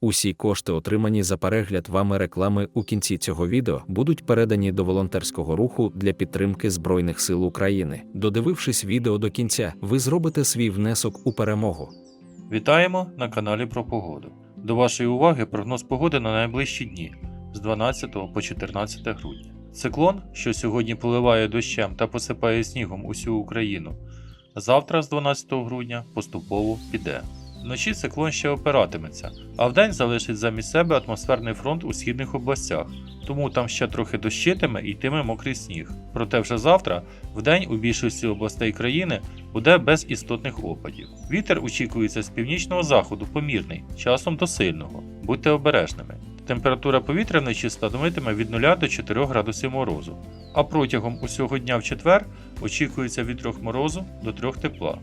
Усі кошти, отримані за перегляд вами реклами у кінці цього відео, будуть передані до волонтерського руху для підтримки Збройних сил України. Додивившись відео до кінця, ви зробите свій внесок у перемогу. Вітаємо на каналі про погоду. До вашої уваги прогноз погоди на найближчі дні з 12 по 14 грудня. Циклон, що сьогодні поливає дощем та посипає снігом усю Україну, завтра з 12 грудня поступово піде. Вночі циклон ще опиратиметься, а вдень залишить замість себе атмосферний фронт у східних областях, тому там ще трохи дощитиме і йтиме мокрий сніг. Проте вже завтра, вдень у більшості областей країни буде без істотних опадів. Вітер очікується з північного заходу помірний, часом до сильного. Будьте обережними. Температура повітря вночі становитиме від 0 до 4 градусів морозу, а протягом усього дня в четвер очікується від 3 морозу до 3 тепла.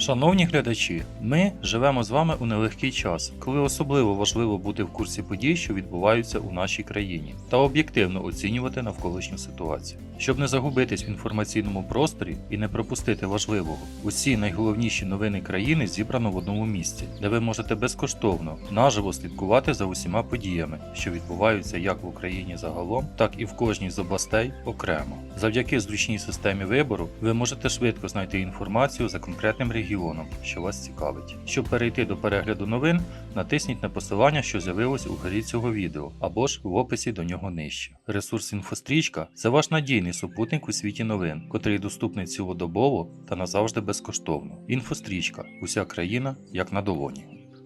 Шановні глядачі, ми живемо з вами у нелегкий час, коли особливо важливо бути в курсі подій, що відбуваються у нашій країні, та об'єктивно оцінювати навколишню ситуацію. Щоб не загубитись в інформаційному просторі і не пропустити важливого, усі найголовніші новини країни зібрано в одному місці, де ви можете безкоштовно наживо слідкувати за усіма подіями, що відбуваються як в Україні загалом, так і в кожній з областей окремо. Завдяки зручній системі вибору ви можете швидко знайти інформацію за конкретним регіоном, що вас цікавить. Щоб перейти до перегляду новин, натисніть на посилання, що з'явилось у горі цього відео, або ж в описі до нього нижче. Ресурс інфострічка це ваш надійний супутник у світі новин, котрий доступний цілодобово та назавжди безкоштовно. Інфострічка уся країна як на долоні.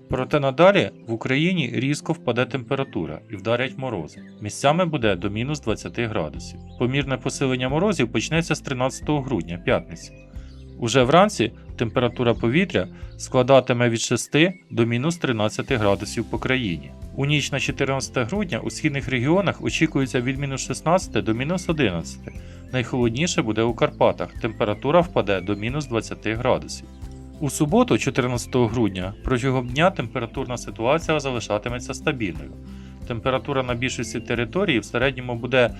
Проте надалі в Україні різко впаде температура і вдарять морози. Місцями буде до мінус 20 градусів. Помірне посилення морозів почнеться з 13 грудня, п'ятниці. Уже вранці температура повітря складатиме від 6 до мінус 13 градусів по країні. У ніч на 14 грудня у східних регіонах очікується від мінус 16 до мінус 11. Найхолодніше буде у Карпатах. Температура впаде до мінус 20 градусів. У суботу, 14 грудня, протягом дня температурна ситуація залишатиметься стабільною. Температура на більшості території в середньому буде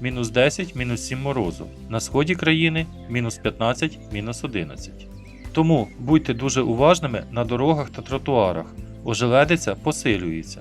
мінус 10, мінус 7 морозу. На сході країни мінус 15, мінус 11. Тому будьте дуже уважними на дорогах та тротуарах. Ожеледиця посилюється.